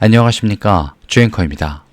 안녕하십니까. 주앵커입니다.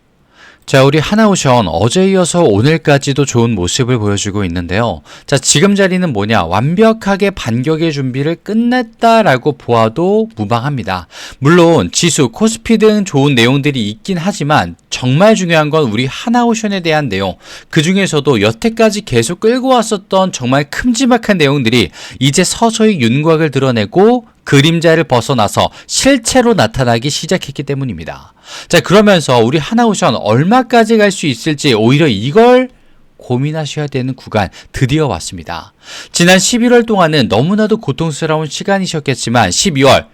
자, 우리 하나오션 어제 이어서 오늘까지도 좋은 모습을 보여주고 있는데요. 자, 지금 자리는 뭐냐? 완벽하게 반격의 준비를 끝냈다라고 보아도 무방합니다. 물론 지수, 코스피 등 좋은 내용들이 있긴 하지만 정말 중요한 건 우리 하나오션에 대한 내용. 그 중에서도 여태까지 계속 끌고 왔었던 정말 큼지막한 내용들이 이제 서서히 윤곽을 드러내고 그림자를 벗어나서 실체로 나타나기 시작했기 때문입니다. 자, 그러면서 우리 하나오션 얼마까지 갈 수 있을지 오히려 이걸 고민하셔야 되는 구간 드디어 왔습니다. 지난 11월 동안은 너무나도 고통스러운 시간이셨겠지만 12월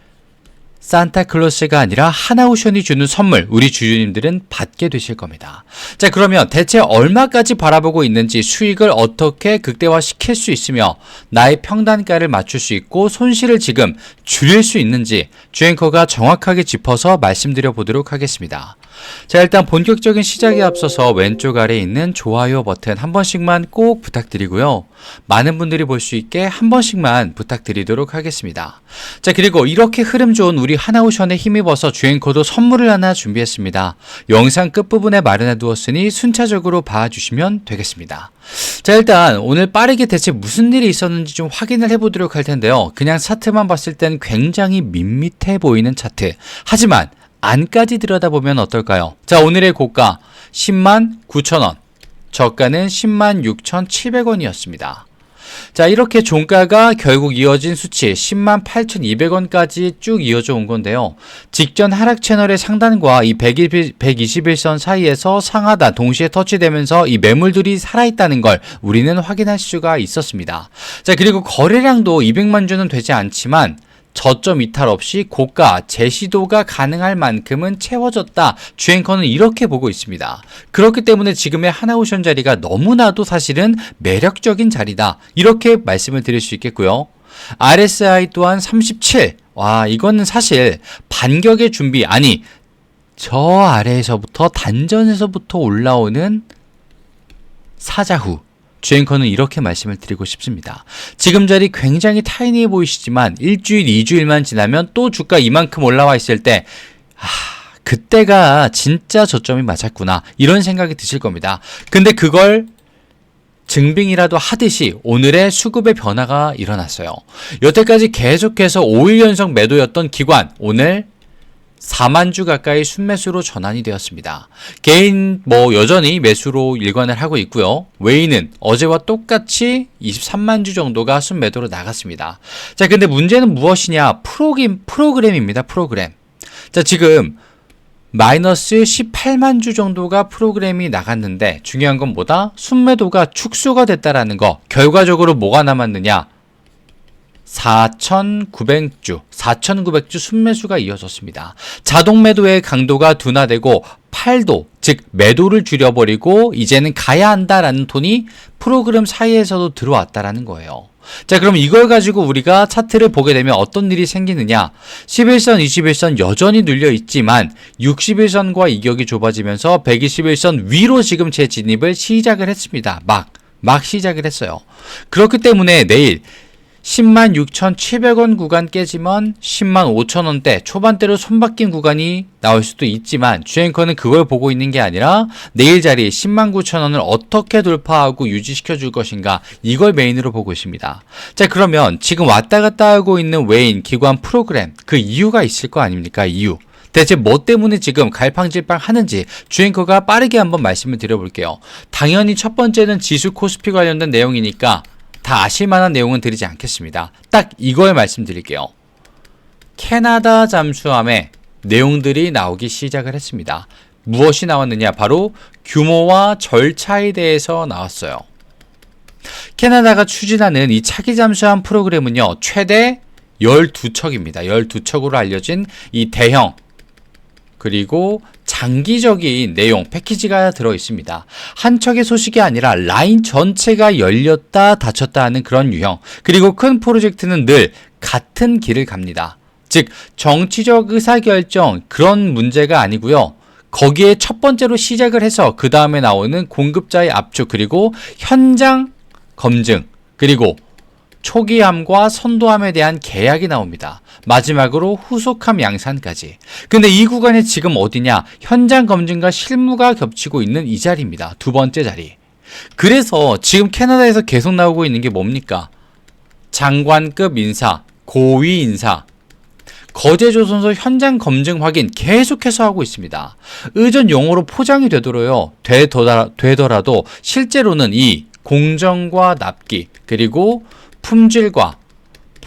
산타클로스가 아니라 하나오션이 주는 선물 우리 주주님들은 받게 되실 겁니다. 자 그러면 대체 얼마까지 바라보고 있는지 수익을 어떻게 극대화시킬 수 있으며 나의 평단가를 맞출 수 있고 손실을 지금 줄일 수 있는지 주앵커가 정확하게 짚어서 말씀드려 보도록 하겠습니다. 자 일단 본격적인 시작에 앞서서 왼쪽 아래에 있는 좋아요 버튼 한 번씩만 꼭 부탁드리고요. 많은 분들이 볼 수 있게 한 번씩만 부탁드리도록 하겠습니다. 자 그리고 이렇게 흐름 좋은 우리 하나오션에 힘입어서 주행코도 선물을 하나 준비했습니다. 영상 끝부분에 마련해 두었으니 순차적으로 봐주시면 되겠습니다. 자 일단 오늘 빠르게 대체 무슨 일이 있었는지 좀 확인을 해보도록 할 텐데요. 그냥 차트만 봤을 땐 굉장히 밋밋해 보이는 차트. 하지만 안까지 들여다보면 어떨까요? 자, 오늘의 고가 10만 9천원, 저가는 10만 6,700원이었습니다. 자, 이렇게 종가가 결국 이어진 수치 10만 8,200원까지 쭉 이어져 온 건데요. 직전 하락 채널의 상단과 이 121선 사이에서 상하단 동시에 터치되면서 이 매물들이 살아있다는 걸 우리는 확인할 수가 있었습니다. 자, 그리고 거래량도 200만 주는 되지 않지만 저점 이탈 없이 고가 재시도가 가능할 만큼은 채워졌다. 주행커는 이렇게 보고 있습니다. 그렇기 때문에 지금의 하나오션 자리가 너무나도 사실은 매력적인 자리다. 이렇게 말씀을 드릴 수 있겠고요. RSI 또한 37. 와, 이거는 사실 반격의 준비, 아니, 저 아래에서부터 단전에서부터 올라오는 사자후. 주앵커는 이렇게 말씀을 드리고 싶습니다. 지금 자리 굉장히 타이니해 보이시지만 일주일, 이주일만 지나면 또 주가 이만큼 올라와 있을 때, 아, 그때가 진짜 저점이 맞았구나. 이런 생각이 드실 겁니다. 근데 그걸 증빙이라도 하듯이 오늘의 수급의 변화가 일어났어요. 여태까지 계속해서 5일 연속 매도였던 기관, 오늘 4만 주 가까이 순매수로 전환이 되었습니다. 개인 뭐 여전히 매수로 일관을 하고 있고요. 외인은 어제와 똑같이 23만 주 정도가 순매도로 나갔습니다. 자, 근데 문제는 무엇이냐? 프로그램 프로그램입니다. 프로그램. 자, 지금 마이너스 18만 주 정도가 프로그램이 나갔는데 중요한 건 뭐다? 순매도가 축소가 됐다라는 거. 결과적으로 뭐가 남았느냐? 4,900주, 4,900주 순매수가 이어졌습니다. 자동 매도의 강도가 둔화되고 팔도, 즉 매도를 줄여버리고 이제는 가야 한다라는 톤이 프로그램 사이에서도 들어왔다라는 거예요. 자, 그럼 이걸 가지고 우리가 차트를 보게 되면 어떤 일이 생기느냐? 11선, 21선 여전히 눌려 있지만 61선과 이격이 좁아지면서 121선 위로 지금 재 진입을 시작을 했습니다. 막, 막 시작을 했어요. 그렇기 때문에 내일 10만 6,700원 구간 깨지면 10만 5천원대 초반대로 손바뀐 구간이 나올 수도 있지만 주행커는 그걸 보고 있는 게 아니라 내일 자리 10만 9천원을 어떻게 돌파하고 유지시켜 줄 것인가 이걸 메인으로 보고 있습니다. 자 그러면 지금 왔다 갔다 하고 있는 외인 기관 프로그램 그 이유가 있을 거 아닙니까 이유 대체 뭐 때문에 지금 갈팡질팡 하는지 주행커가 빠르게 한번 말씀을 드려볼게요. 당연히 첫 번째는 지수 코스피 관련된 내용이니까 다 아실 만한 내용은 드리지 않겠습니다. 딱 이걸 말씀드릴게요. 캐나다 잠수함의 내용들이 나오기 시작을 했습니다. 무엇이 나왔느냐? 바로 규모와 절차에 대해서 나왔어요. 캐나다가 추진하는 이 차기 잠수함 프로그램은요, 최대 12척입니다. 12척으로 알려진 이 대형 그리고 장기적인 내용 패키지가 들어 있습니다. 한 척의 소식이 아니라 라인 전체가 열렸다 닫혔다 하는 그런 유형. 그리고 큰 프로젝트는 늘 같은 길을 갑니다. 즉 정치적 의사결정 그런 문제가 아니고요. 거기에 첫 번째로 시작을 해서 그 다음에 나오는 공급자의 압축 그리고 현장 검증 그리고 초기함과 선도함에 대한 계약이 나옵니다. 마지막으로 후속함 양산까지. 근데 이 구간이 지금 어디냐? 현장 검증과 실무가 겹치고 있는 이 자리입니다. 두 번째 자리. 그래서 지금 캐나다에서 계속 나오고 있는 게 뭡니까? 장관급 인사, 고위 인사, 거제조선소 현장 검증 확인 계속해서 하고 있습니다. 의전 용어로 포장이 되더라요. 되더라, 되더라도 실제로는 이 공정과 납기 그리고 품질과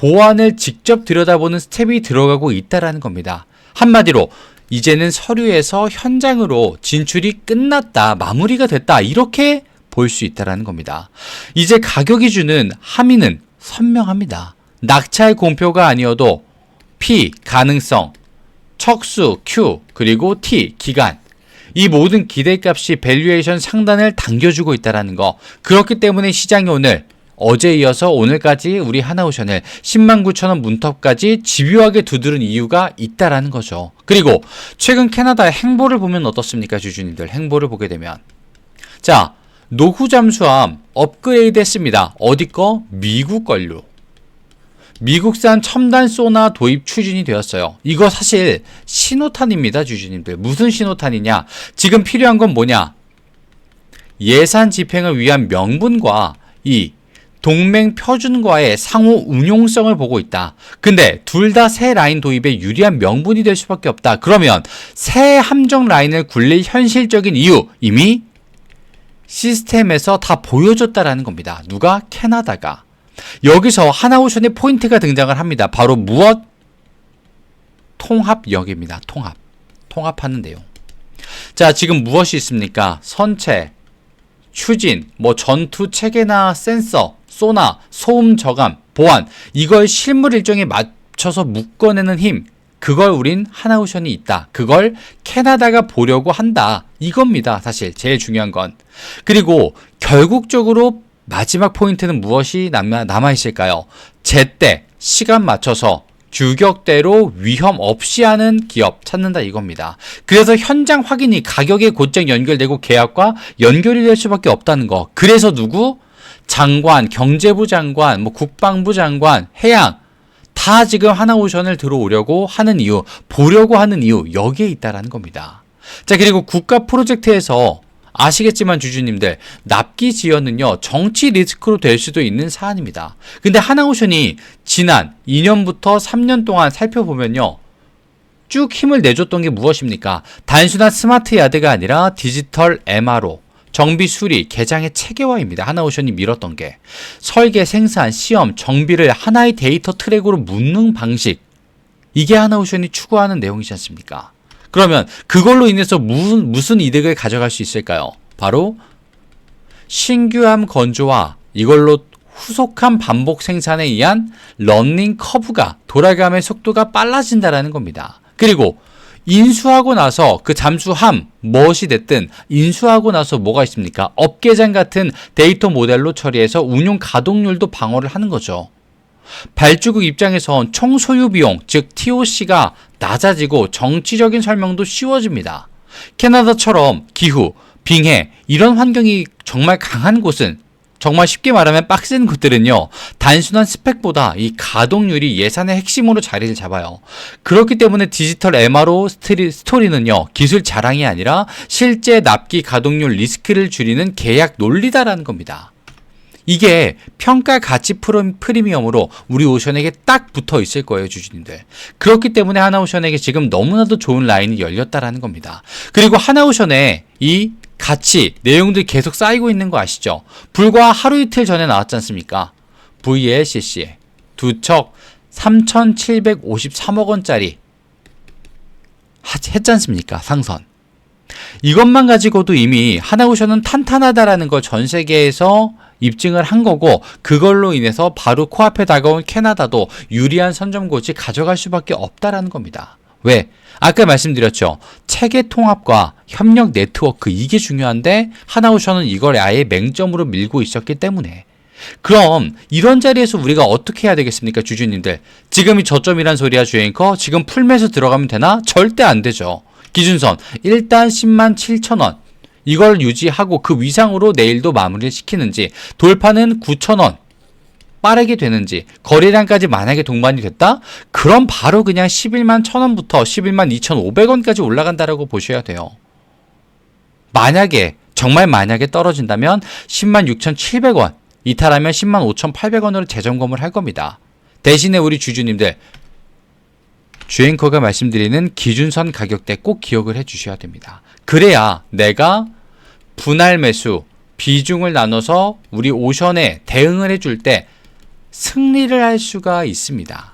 보안을 직접 들여다보는 스텝이 들어가고 있다라는 겁니다. 한마디로 이제는 서류에서 현장으로 진출이 끝났다, 마무리가 됐다 이렇게 볼 수 있다라는 겁니다. 이제 가격이 주는 함의는 선명합니다. 낙찰 공표가 아니어도 P 가능성, 척수 Q 그리고 T 기간 이 모든 기대값이 밸류에이션 상단을 당겨주고 있다라는 거. 그렇기 때문에 시장이 오늘 어제 이어서 오늘까지 우리 하나오션을 10만 9천 원 문턱까지 집요하게 두드린 이유가 있다라는 거죠. 그리고 최근 캐나다의 행보를 보면 어떻습니까, 주주님들? 행보를 보게 되면 자 노후 잠수함 업그레이드 했습니다. 어디 거? 미국 걸로. 미국산 첨단 소나 도입 추진이 되었어요. 이거 사실 신호탄입니다, 주주님들. 무슨 신호탄이냐? 지금 필요한 건 뭐냐? 예산 집행을 위한 명분과 이 동맹 표준과의 상호 운용성을 보고 있다. 근데 둘 다 새 라인 도입에 유리한 명분이 될 수밖에 없다. 그러면 새 함정 라인을 굴릴 현실적인 이유 이미 시스템에서 다 보여줬다라는 겁니다. 누가? 캐나다가. 여기서 하나오션의 포인트가 등장을 합니다. 바로 무엇? 통합역입니다. 통합. 통합하는 내용. 자, 지금 무엇이 있습니까? 선체, 추진, 뭐 전투 체계나 센서, 소나, 소음 저감, 보안. 이걸 실물 일정에 맞춰서 묶어내는 힘. 그걸 우린 하나오션이 있다. 그걸 캐나다가 보려고 한다. 이겁니다. 사실 제일 중요한 건. 그리고 결국적으로 마지막 포인트는 무엇이 남아, 남아있을까요? 제때, 시간 맞춰서 규격대로 위험 없이 하는 기업 찾는다 이겁니다. 그래서 현장 확인이 가격에 곧장 연결되고 계약과 연결이 될 수밖에 없다는 거. 그래서 누구? 장관, 경제부 장관, 뭐 국방부 장관, 해양 다 지금 하나오션을 들어오려고 하는 이유, 보려고 하는 이유 여기에 있다라는 겁니다. 자, 그리고 국가 프로젝트에서 아시겠지만 주주님들 납기 지연은요 정치 리스크로 될 수도 있는 사안입니다. 근데 하나오션이 지난 2년부터 3년 동안 살펴보면요 쭉 힘을 내줬던 게 무엇입니까? 단순한 스마트 야드가 아니라 디지털 MRO 정비 수리, 개장의 체계화입니다. 하나오션이 밀었던 게 설계, 생산, 시험, 정비를 하나의 데이터 트랙으로 묻는 방식 이게 하나오션이 추구하는 내용이지 않습니까? 그러면 그걸로 인해서 무슨, 무슨 이득을 가져갈 수 있을까요? 바로 신규함 건조와 이걸로 후속함 반복 생산에 의한 런닝 커브가 돌아감의 속도가 빨라진다라는 겁니다. 그리고 인수하고 나서 그 잠수함 무엇이 됐든 인수하고 나서 뭐가 있습니까? 업계장 같은 데이터 모델로 처리해서 운용 가동률도 방어를 하는 거죠. 발주국 입장에선 총 소유 비용, 즉 TOC가 낮아지고 정치적인 설명도 쉬워집니다. 캐나다처럼 기후, 빙해 이런 환경이 정말 강한 곳은 정말 쉽게 말하면 빡센 곳들은요, 단순한 스펙보다 이 가동률이 예산의 핵심으로 자리를 잡아요. 그렇기 때문에 디지털 MRO 스토리, 스토리는요, 기술 자랑이 아니라 실제 납기 가동률 리스크를 줄이는 계약 논리다라는 겁니다. 이게 평가 가치 프리미엄으로 우리 오션에게 딱 붙어 있을 거예요, 주주님들. 그렇기 때문에 하나오션에게 지금 너무나도 좋은 라인이 열렸다라는 겁니다. 그리고 하나오션에 이 가치, 내용들이 계속 쌓이고 있는 거 아시죠? 불과 하루 이틀 전에 나왔지 않습니까? VLCC에 두척 3,753억 원짜리 했지 않습니까? 상선. 이것만 가지고도 이미 하나오션은 탄탄하다라는 걸 전 세계에서 입증을 한 거고 그걸로 인해서 바로 코앞에 다가온 캐나다도 유리한 선점고지 가져갈 수밖에 없다라는 겁니다. 왜? 아까 말씀드렸죠. 체계 통합과 협력 네트워크 이게 중요한데 하나오션은 이걸 아예 맹점으로 밀고 있었기 때문에 그럼 이런 자리에서 우리가 어떻게 해야 되겠습니까, 주주님들? 지금이 저점이란 소리야, 주행커? 지금 풀매수 들어가면 되나? 절대 안 되죠. 기준선 일단 10만 7천 원. 이걸 유지하고 그 위상으로 내일도 마무리를 시키는지 돌파는 9,000원 빠르게 되는지 거래량까지 만약에 동반이 됐다? 그럼 바로 그냥 11만 1000원부터 11만 2500원까지 올라간다라고 보셔야 돼요. 만약에 정말 만약에 떨어진다면 10만 6,700원 이탈하면 10만 5,800원으로 재점검을 할 겁니다. 대신에 우리 주주님들 주행커가 말씀드리는 기준선 가격대 꼭 기억을 해 주셔야 됩니다. 그래야 내가 분할 매수 비중을 나눠서 우리 오션에 대응을 해줄 때 승리를 할 수가 있습니다.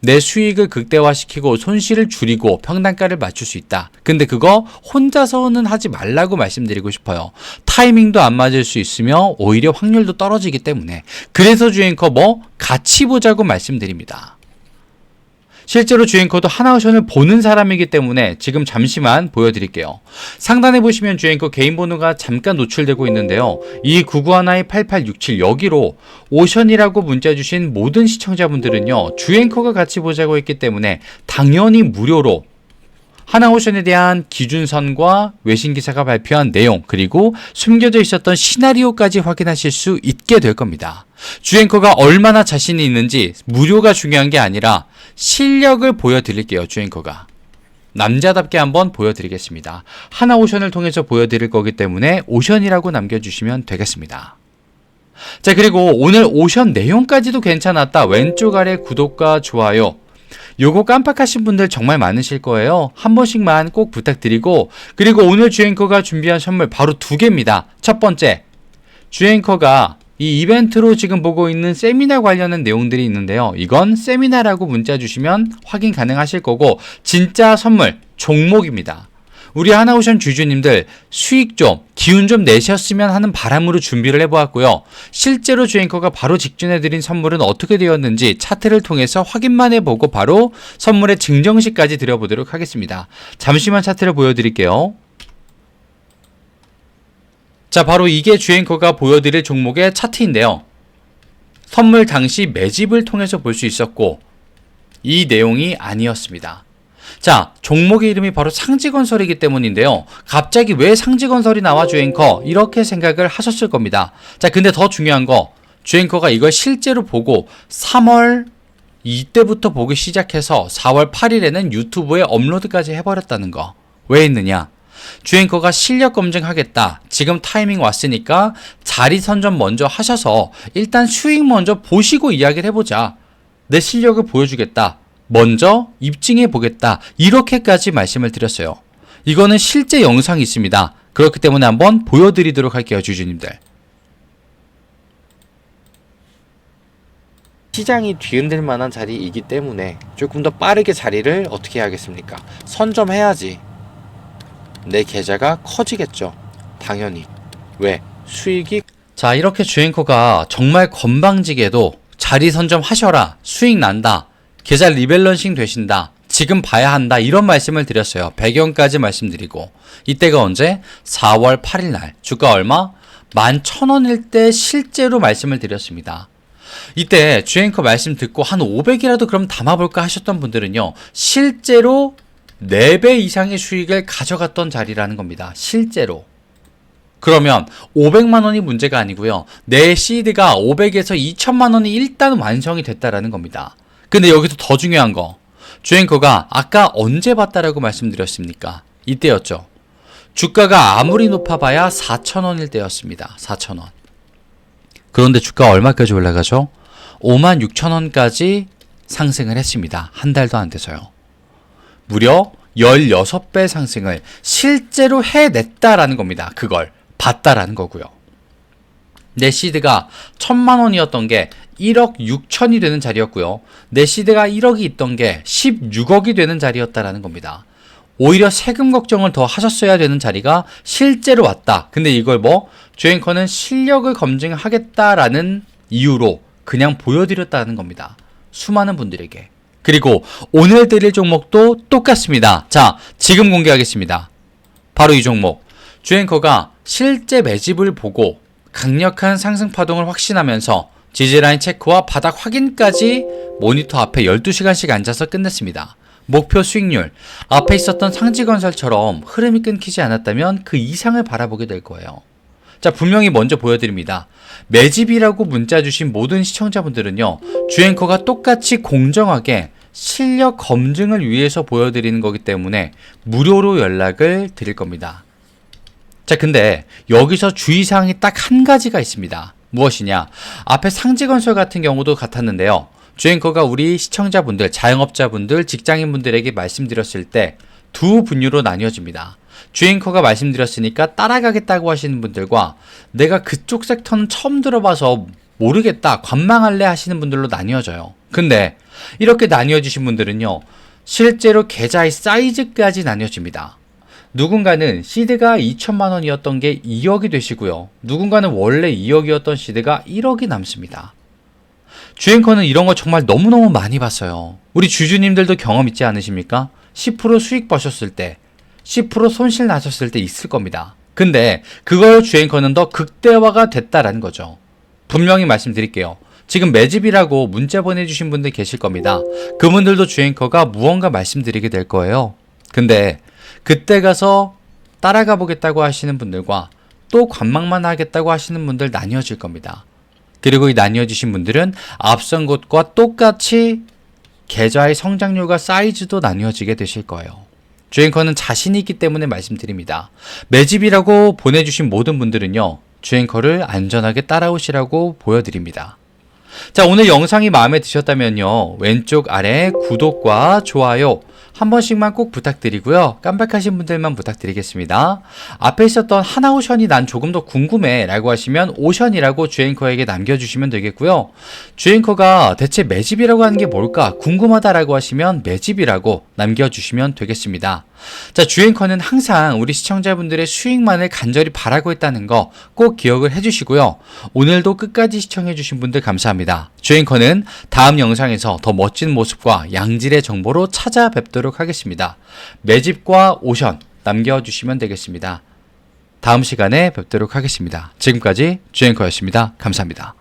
내 수익을 극대화시키고 손실을 줄이고 평단가를 맞출 수 있다. 근데 그거 혼자서는 하지 말라고 말씀드리고 싶어요. 타이밍도 안 맞을 수 있으며 오히려 확률도 떨어지기 때문에 그래서 주행커 뭐 같이 보자고 말씀드립니다. 실제로 주행커도 하나오션을 보는 사람이기 때문에 지금 잠시만 보여드릴게요. 상단에 보시면 주행커 개인 번호가 잠깐 노출되고 있는데요. 이 9912-8867 여기로 오션이라고 문자 주신 모든 시청자분들은요. 주행커가 같이 보자고 했기 때문에 당연히 무료로 하나오션에 대한 기준선과 외신 기사가 발표한 내용 그리고 숨겨져 있었던 시나리오까지 확인하실 수 있게 될 겁니다. 주행커가 얼마나 자신이 있는지 무료가 중요한 게 아니라 실력을 보여드릴게요. 주행커가 남자답게 한번 보여드리겠습니다. 하나 오션을 통해서 보여드릴 거기 때문에 오션이라고 남겨주시면 되겠습니다. 자 그리고 오늘 오션 내용까지도 괜찮았다. 왼쪽 아래 구독과 좋아요 요거 깜빡하신 분들 정말 많으실 거예요. 한 번씩만 꼭 부탁드리고 그리고 오늘 주행커가 준비한 선물 바로 두 개입니다. 첫 번째 주행커가 이 이벤트로 지금 보고 있는 세미나 관련한 내용들이 있는데요. 이건 세미나라고 문자 주시면 확인 가능하실 거고 진짜 선물 종목입니다. 우리 하나오션 주주님들 수익 좀 기운 좀 내셨으면 하는 바람으로 준비를 해보았고요. 실제로 주행커가 바로 직전해드린 선물은 어떻게 되었는지 차트를 통해서 확인만 해보고 바로 선물의 증정식까지 드려보도록 하겠습니다. 잠시만 차트를 보여드릴게요. 자, 바로 이게 주행커가 보여드릴 종목의 차트인데요. 선물 당시 매집을 통해서 볼 수 있었고 이 내용이 아니었습니다. 자, 종목의 이름이 바로 상지건설이기 때문인데요. 갑자기 왜 상지건설이 나와 주행커? 이렇게 생각을 하셨을 겁니다. 자, 근데 더 중요한 거, 주행커가 이걸 실제로 보고 3월 이때부터 보기 시작해서 4월 8일에는 유튜브에 업로드까지 해버렸다는 거. 왜 했느냐? 주행커가 실력 검증하겠다. 지금 타이밍 왔으니까 자리 선점 먼저 하셔서 일단 수익 먼저 보시고 이야기를 해보자. 내 실력을 보여주겠다. 먼저 입증해 보겠다. 이렇게까지 말씀을 드렸어요. 이거는 실제 영상이 있습니다. 그렇기 때문에 한번 보여드리도록 할게요, 주주님들. 시장이 뒤흔들 만한 자리이기 때문에 조금 더 빠르게 자리를 어떻게 해야겠습니까? 선점해야지 내 계좌가 커지겠죠. 당연히. 왜? 수익이 자, 이렇게 주행커가 정말 건방지게도 자리 선점하셔라. 수익 난다. 계좌 리밸런싱 되신다. 지금 봐야 한다. 이런 말씀을 드렸어요. 배경까지 말씀드리고. 이때가 언제? 4월 8일 날. 주가 얼마? 11,000원일 때 실제로 말씀을 드렸습니다. 이때 주행커 말씀 듣고 한 500이라도 그럼 담아볼까 하셨던 분들은요. 실제로 4배 이상의 수익을 가져갔던 자리라는 겁니다. 실제로. 그러면 500만 원이 문제가 아니고요. 내 시드가 500에서 2천만 원이 일단 완성이 됐다라는 겁니다. 근데 여기서 더 중요한 거. 주행커가 아까 언제 봤다라고 말씀드렸습니까? 이때였죠. 주가가 아무리 높아봐야 4천원일 때였습니다. 4천원. 그런데 주가 얼마까지 올라가죠? 5만 6천원까지 상승을 했습니다. 한 달도 안 돼서요. 무려 16배 상승을 실제로 해냈다라는 겁니다. 그걸 봤다라는 거고요. 내 시드가 천만 원이었던 게 1억 6천이 되는 자리였고요. 내 시드가 1억이 있던 게 16억이 되는 자리였다라는 겁니다. 오히려 세금 걱정을 더 하셨어야 되는 자리가 실제로 왔다. 근데 이걸 뭐 주행커는 실력을 검증하겠다라는 이유로 그냥 보여드렸다는 겁니다. 수많은 분들에게. 그리고 오늘 드릴 종목도 똑같습니다. 자, 지금 공개하겠습니다. 바로 이 종목. 주행커가 실제 매집을 보고 강력한 상승 파동을 확신하면서 지지라인 체크와 바닥 확인까지 모니터 앞에 12시간씩 앉아서 끝냈습니다. 목표 수익률. 앞에 있었던 상지건설처럼 흐름이 끊기지 않았다면 그 이상을 바라보게 될 거예요. 자, 분명히 먼저 보여드립니다. 매집이라고 문자 주신 모든 시청자분들은요, 주앵커가 똑같이 공정하게 실력 검증을 위해서 보여드리는 거기 때문에 무료로 연락을 드릴 겁니다. 자, 근데 여기서 주의사항이 딱 한 가지가 있습니다. 무엇이냐? 앞에 상지건설 같은 경우도 같았는데요. 주앵커가 우리 시청자분들, 자영업자분들, 직장인분들에게 말씀드렸을 때 두 분류로 나뉘어집니다. 주앵커가 말씀드렸으니까 따라가겠다고 하시는 분들과 내가 그쪽 섹터는 처음 들어봐서 모르겠다, 관망할래 하시는 분들로 나뉘어져요. 근데 이렇게 나뉘어지신 분들은요, 실제로 계좌의 사이즈까지 나뉘어집니다. 누군가는 시드가 2천만 원이었던 게 2억이 되시고요. 누군가는 원래 2억이었던 시드가 1억이 남습니다. 주행커는 이런 거 정말 너무너무 많이 봤어요. 우리 주주님들도 경험 있지 않으십니까? 10% 수익 버셨을 때, 10% 손실 나셨을 때 있을 겁니다. 근데 그걸 주행커는 더 극대화가 됐다라는 거죠. 분명히 말씀드릴게요. 지금 매집이라고 문자 보내주신 분들 계실 겁니다. 그분들도 주행커가 무언가 말씀드리게 될 거예요. 근데 그때 가서 따라가 보겠다고 하시는 분들과 또 관망만 하겠다고 하시는 분들 나뉘어질 겁니다. 그리고 이 나뉘어지신 분들은 앞선 것과 똑같이 계좌의 성장률과 사이즈도 나뉘어지게 되실 거예요. 주행커는 자신이 있기 때문에 말씀드립니다. 매집이라고 보내주신 모든 분들은요, 주행커를 안전하게 따라오시라고 보여드립니다. 자, 오늘 영상이 마음에 드셨다면요, 왼쪽 아래 구독과 좋아요, 한 번씩만 꼭 부탁드리고요. 깜빡하신 분들만 부탁드리겠습니다. 앞에 있었던 하나 오션이 난 조금 더 궁금해 라고 하시면 오션이라고 주앵커에게 남겨주시면 되겠고요. 주앵커가 대체 매집이라고 하는 게 뭘까 궁금하다라고 하시면 매집이라고 남겨주시면 되겠습니다. 자, 주앵커는 항상 우리 시청자분들의 수익만을 간절히 바라고 있다는 거 꼭 기억을 해주시고요. 오늘도 끝까지 시청해주신 분들 감사합니다. 주앵커는 다음 영상에서 더 멋진 모습과 양질의 정보로 찾아뵙도록 하겠습니다. 매집과 오션 남겨주시면 되겠습니다. 다음 시간에 뵙도록 하겠습니다. 지금까지 주앵커였습니다. 감사합니다.